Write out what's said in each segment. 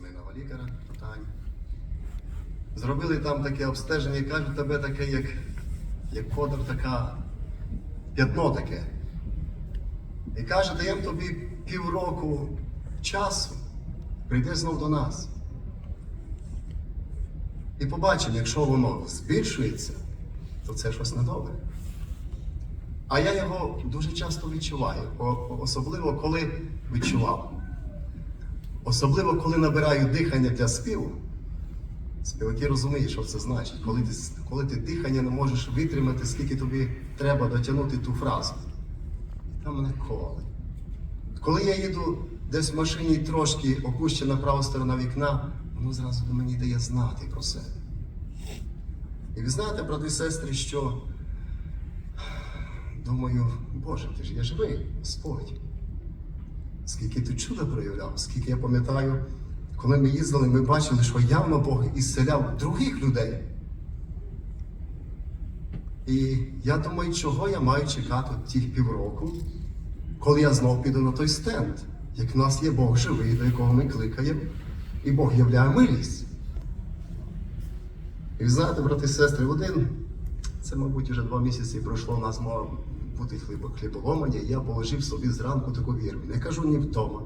сімейного лікаря питання. Зробили там таке обстеження і кажуть, тебе таке, як, як кодер, така п'ятно таке. І каже, даємо тобі півроку часу, прийди знов до нас. І побачимо, якщо воно збільшується, то це щось недобре. А я його дуже часто відчуваю, особливо коли відчував. Особливо, коли набираю дихання для співу. Співаки розуміють, що це значить, коли ти, коли ти дихання не можеш витримати, скільки тобі треба дотягнути ту фразу. І там мене коле. Коли я їду десь в машині трошки опущена права сторона вікна, воно зразу до мені дає знати про себе. І ви знаєте, брати і сестри, що думаю, Боже, ти ж є живий, Господь. Скільки ти чуда проявляв, скільки я пам'ятаю, коли ми їздили, ми бачили, що явно Бог ісцеляв других людей. І я думаю, чого я маю чекати тих півроку, коли я знов піду на той стенд, як в нас є Бог живий, до якого ми кликаємо, і Бог являє милість. І знаєте, брати і сестри, один, це, мабуть, вже два місяці пройшло, у нас мав бути хлібо, хліболомання, я положив собі зранку таку віру. Не кажу ні вдома,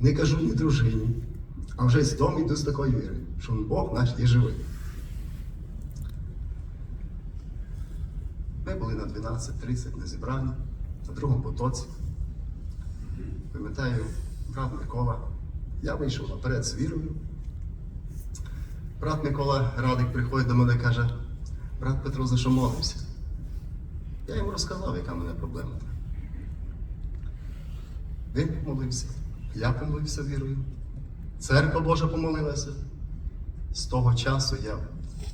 не кажу ні дружині, а вже з дому йду з такою вірою, що Бог наш є живий. Ми були на 12.30 на зібранні, на другому потоці. Пам'ятаю, брат Микола, я вийшов наперед з вірою. Брат Микола Радик приходить до мене і каже, брат Петро, за що молився? Я йому розказав, яка в мене проблема. Він помолився, я помолився вірою. Церква Божа помолилася. З того часу я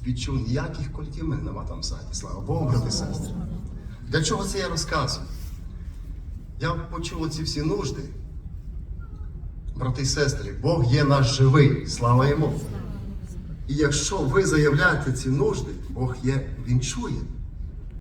відчув ніяких кольків мене нема там сайті. Слава Богу, брати сестри. Для чого це я розказую? Я почув оці всі нужди. Брати і сестри, Бог є наш живий, слава йому. І якщо ви заявляєте ці нужди, Бог є, Він чує.